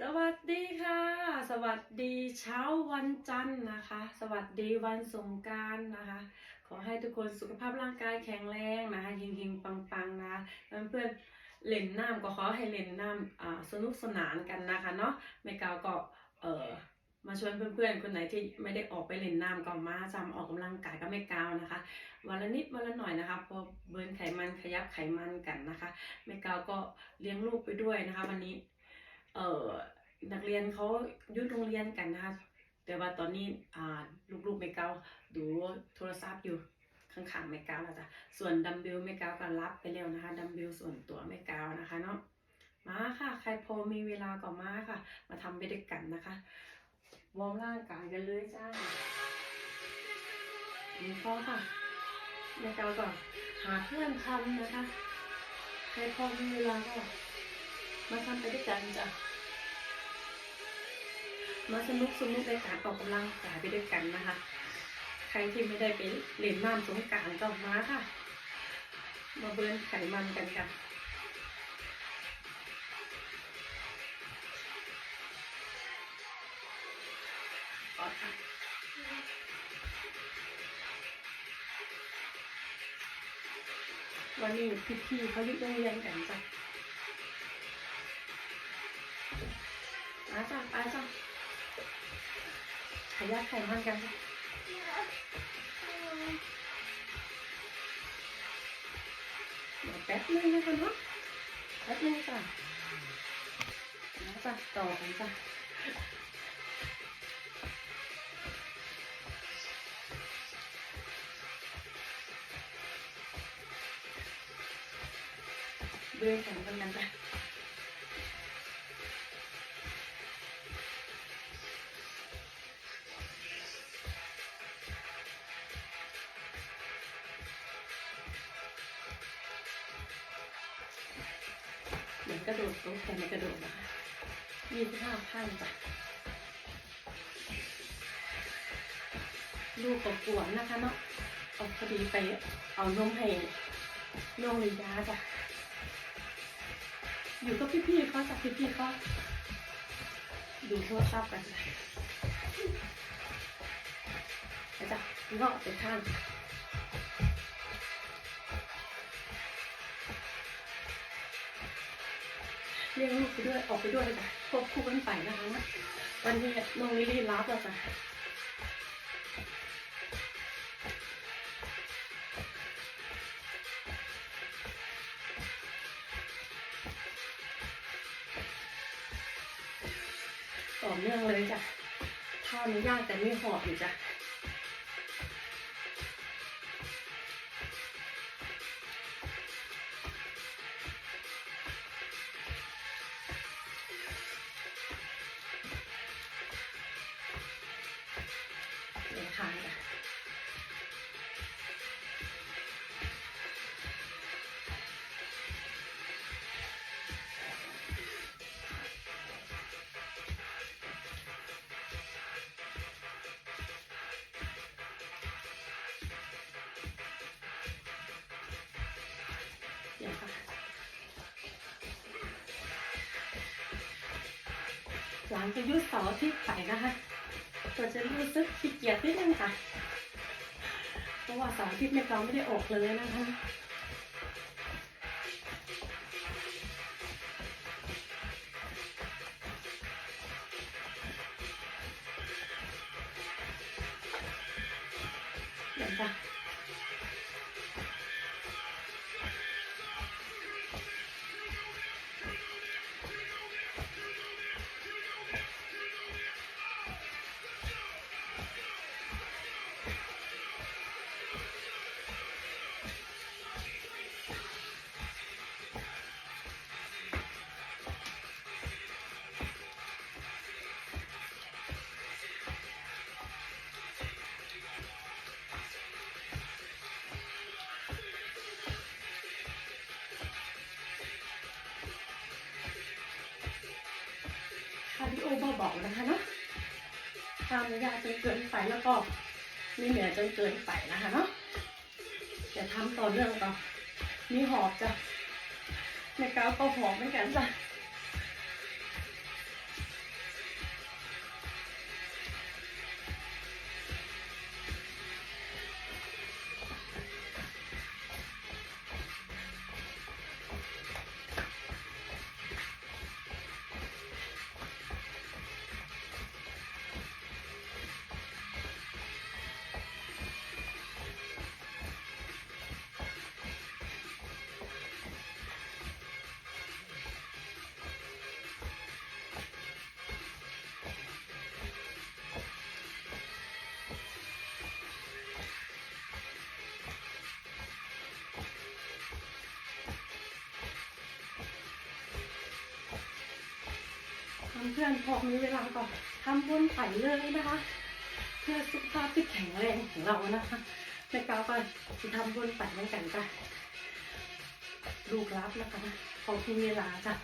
สวัสดีค่ะ สวัสดีเช้าวันจันทร์นะคะ สวัสดีวันสงการนะคะ ขอให้ทุกคนสุขภาพร่างกายแข็งแรงนะคะเฮงๆปังๆนะคะเพื่อนๆเล่นน้ำก็ขอให้เล่นน้ำสนุกสนานกันนะคะเนาะแม่กาวก็เออมาชวนเพื่อนๆ คนไหนที่ไม่ได้ออกไปเล่นน้ำก็มาจำออกกำลังกายกับแม่กาวนะคะ วันละนิดวันละหน่อยนะคะพอเบิร์นไขมันขยับไขมันกันนะคะแม่กาวก็เลี้ยงลูกไปด้วยนะคะ วันนี้ เอ่อนักเรียนเขายุดโรงเรียนกันนะคะแต่ว่าตอนนี้อ่าลูกๆไม่เกาดูโทรศัพท์อยู่ข้างๆไม่เกาแล้วจ้ะส่วนดัมเบลไม่เกาก็รับไปแล้วนะคะดัมเบลส่วนตัวไม่เกานะคะเนาะมาค่ะ ใครพอมีเวลาก็มาค่ะ มาทำไปด้วยกันนะคะวอร์มร่างกายกันเลยจ้านี่พอค่ะไม่เกาก็หาเพื่อนทำนะคะ ใครพอมีเวลาก็ มาทำไปด้วยกันจ้ะมาสนุกสนุกในการออกกำลังกายไปด้วยกันนะคะ ใครที่ไม่ได้ไปเล่นน้ำสงการก็มาค่ะ มาเบิร์นไขมันกันค่ะขอค่ะวันนี้พี่ๆเขาหยุดโรงเรียนกันจ้ะ มาจ้ะไปจ้ะขยับไขมันกันเดี๋ยวแป๊บนึงนะคะเนาะแป๊บนึงจ้ะมาจ้ะต่อกันจ้ะเบื่อแข่งกันกันจ้ะ กระโดดตกแต่ไม่กระโดดนะคะยี่สิบห้าขั้นจ้ะลูกก็กวนนะคะเนาะเอาพอดีไปเอานมให้น้องลิยาจ้ะอยู่กับพี่ๆเขาจ้ะพี่ๆเขาดูโทรศัพท์กันจ้ะจ้ะเลาะไปข้าง เลี้ยงลูกไปด้วยออกไปด้วยจ้ะควบคู่กันไปนะคะนะวันนี้น้องลิลลี่รับแล้วจ้ะต่อเนื่องเลยจ้ะท่านี้ยากแต่ไม่หอบอยู่จ้ะ หลังจากหยุดเสาร์อทิตย์ไปนะคะก็จะรู้สึกขี้เกียจนิดนึงค่ะ เพราะว่าเสาร์อาทิตย์แม่เราไม่ได้ออกเลยนะคะ เดี๋ยวค่ะ พี่โอเบาๆนะคะเนาะทำยากจนเกินไปแล้วก็ไม่เหนื่อยจนเกินไปนะคะเนาะอย่าทำต่อเรื่องต่อมีหอบจ้ะในกาวก็หอบเหมือนกันจ้ะ พื่อนๆพอมีเวลาก็ทำบุญไปเลยนะคะ เพื่อสุขภาพที่แข็งแรงของเรานะคะแม่กาวก็จะทำบุญไปเหมือนกันจ้ะลูกรับนะคะพอมีเวลาจ้ะ